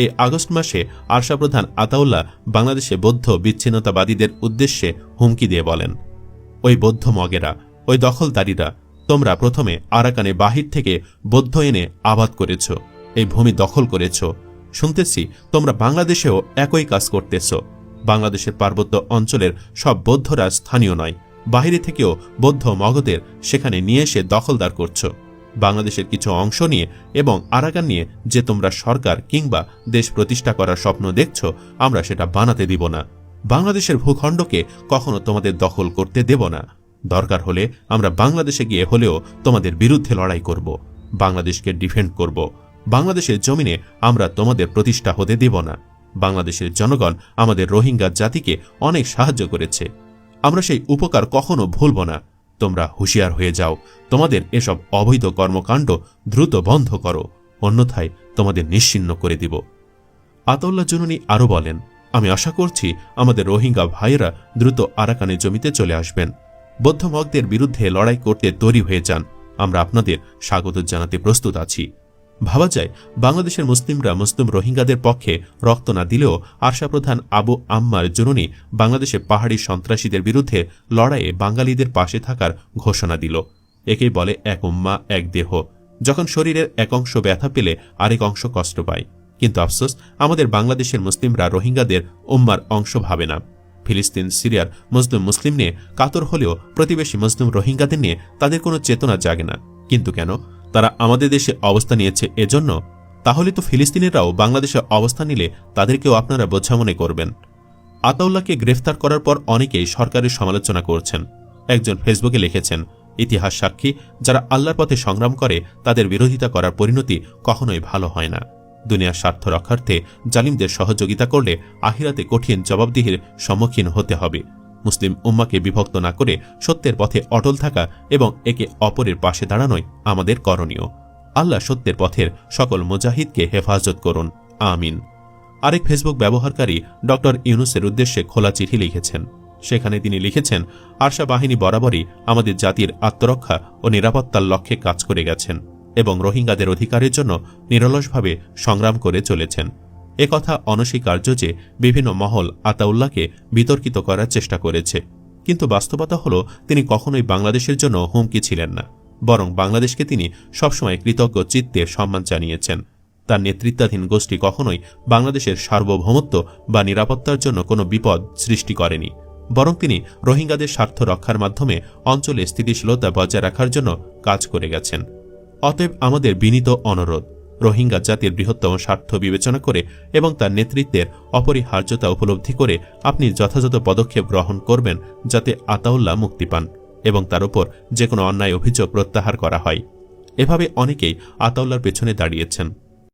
এই আগস্ট মাসে আরশা প্রধান আতাউল্লাহ বাংলাদেশে বৌদ্ধ বিচ্ছিন্নতাবাদীদের উদ্দেশ্যে হুমকি দিয়ে বলেন, ওই বৌদ্ধ মগেরা, ওই দখলদারীরা, তোমরা প্রথমে আরাকানে বাহির থেকে বৌদ্ধ এনে আবাদ করেছ, এই ভূমি দখল করেছ। শুনতেছি তোমরা বাংলাদেশেও একই কাজ করতেছ। বাংলাদেশের পার্বত্য অঞ্চলের সব বৌদ্ধরা স্থানীয় নয়, বাহিরে থেকেও বৌদ্ধ মগদের সেখানে নিয়ে এসে দখলদার করছ। বাংলাদেশের কিছু অংশ নিয়ে এবং আরাকান নিয়ে যে তোমরা সরকার কিংবা দেশ প্রতিষ্ঠা করার স্বপ্ন দেখছ, আমরা সেটা বানাতে দিব না। বাংলাদেশের ভূখণ্ডকে কখনো তোমাদের দখল করতে দেব না। দরকার হলে আমরা বাংলাদেশে গিয়ে হলেও তোমাদের বিরুদ্ধে লড়াই করব। বাংলাদেশকে ডিফেন্ড করব। বাংলাদেশের জমিনে আমরা তোমাদের প্রতিষ্ঠা হতে দেব না। বাংলাদেশের জনগণ আমাদের রোহিঙ্গা জাতিকে অনেক সাহায্য করেছে। আমরা সেই উপকার কখনো ভুলব না। তোমরা হুঁশিয়ার হয়ে যাও। তোমাদের এসব অবৈধ কর্মকাণ্ড দ্রুত বন্ধ করো। অন্যথায় তোমাদের নিশ্চিন্ন করে দিব। আতল্লা জুনুনি আরও বলেন, আমি আশা করছি আমাদের রোহিঙ্গা ভাইয়েরা দ্রুত আরাকানে জমিতে চলে আসবেন। বৌদ্ধমগদের বিরুদ্ধে লড়াই করতে তৈরি হয়ে যান। আমরা আপনাদের স্বাগত জানাতে প্রস্তুত আছি। ভাবা যায়, বাংলাদেশের মুসলিমরা মুসলিম রোহিঙ্গাদের পক্ষে রক্ত না দিলেও আশা প্রধান আবু আম্মার জুনুনি বাংলাদেশে পাহাড়ি সন্ত্রাসীদের বিরুদ্ধে লড়াইয়ে বাঙালিদের পাশে থাকার ঘোষণা দিল। একেই বলে এক উম্মা, এক দেহ। যখন শরীরের এক অংশ ব্যথা পেলে আরেক অংশ কষ্ট পায়। কিন্তু আফসোস, আমাদের বাংলাদেশের মুসলিমরা রোহিঙ্গাদের উম্মার অংশ ভাবে না। ফিলিস্তিন, সিরিয়ার মুসলিম মুসলিম নিয়ে কাতর হলেও প্রতিবেশী মুসলিম রোহিঙ্গাদের নিয়ে তাদের কোনো চেতনা জাগে না। কিন্তু কেন? তারা আমাদের দেশে অবস্থা নিয়েছে এজন্য, তাহলে তো ফিলিস্তিনিরাও বাংলাদেশে অবস্থা নিলে তাদেরকেও আপনারা বোঝা মনে করবেন। আতাউল্লাহকে গ্রেফতার করার পর অনেকেই সরকারের সমালোচনা করছেন। একজন ফেসবুকে লিখেছেন, ইতিহাস সাক্ষী, যারা আল্লাহর পথে সংগ্রাম করে, তাদের বিরোধিতা করার পরিণতি কখনোই ভালো হয় না। দুনিয়ার স্বার্থ রক্ষার্থে জালিমদের সহযোগিতা করলে আহিরাতে কঠিন জবাবদিহির সম্মুখীন হতে হবে। মুসলিম উম্মাকে বিভক্ত না করে সত্যের পথে অটল থাকা এবং একে অপরের পাশে দাঁড়ানোই আমাদের করণীয়। আল্লাহ সত্যের পথের সকল মুজাহিদকে হেফাজত করুন। আমিন। আরেক ফেসবুক ব্যবহারকারী ড ইউনুসের উদ্দেশ্যে খোলা চিঠি লিখেছেন। সেখানে তিনি লিখেছেন, আরশা বাহিনী বরাবরই আমাদের জাতির আত্মরক্ষা ও নিরাপত্তার লক্ষ্যে কাজ করে গেছেন এবং রোহিঙ্গাদের অধিকারের জন্য নিরলসভাবে সংগ্রাম করে চলেছেন। একথা অনস্বীকার্য যে বিভিন্ন মহল আতাউল্লাহকে বিতর্কিত করার চেষ্টা করেছে। কিন্তু বাস্তবতা হল, তিনি কখনোই বাংলাদেশের জন্য হুমকি ছিলেন না, বরং বাংলাদেশকে তিনি সবসময় কৃতজ্ঞ চিত্তে সম্মান জানিয়েছেন। তার নেতৃত্বাধীন গোষ্ঠী কখনোই বাংলাদেশের সার্বভৌমত্ব বা নিরাপত্তার জন্য কোনো বিপদ সৃষ্টি করেনি, বরং তিনি রোহিঙ্গাদের স্বার্থ রক্ষার মাধ্যমে অঞ্চলে স্থিতিশীলতা বজায় রাখার জন্য কাজ করে গেছেন। অতএব আমাদের বিনীত অনুরোধ রোহিঙ্গা জাতির বৃহত্তম স্বার্থ বিবেচনা করে এবং তার নেতৃত্বের অপরিহার্যতা উপলব্ধি করে আপনি যথাযথ পদক্ষেপ গ্রহণ করবেন যাতে আতাউল্লাহ মুক্তি পান এবং তার উপর যে কোনো অন্যায় অভিযোগ প্রত্যাহার করা হয়। এভাবে অনেকেই আতাউল্লার পেছনে দাঁড়িয়েছেন।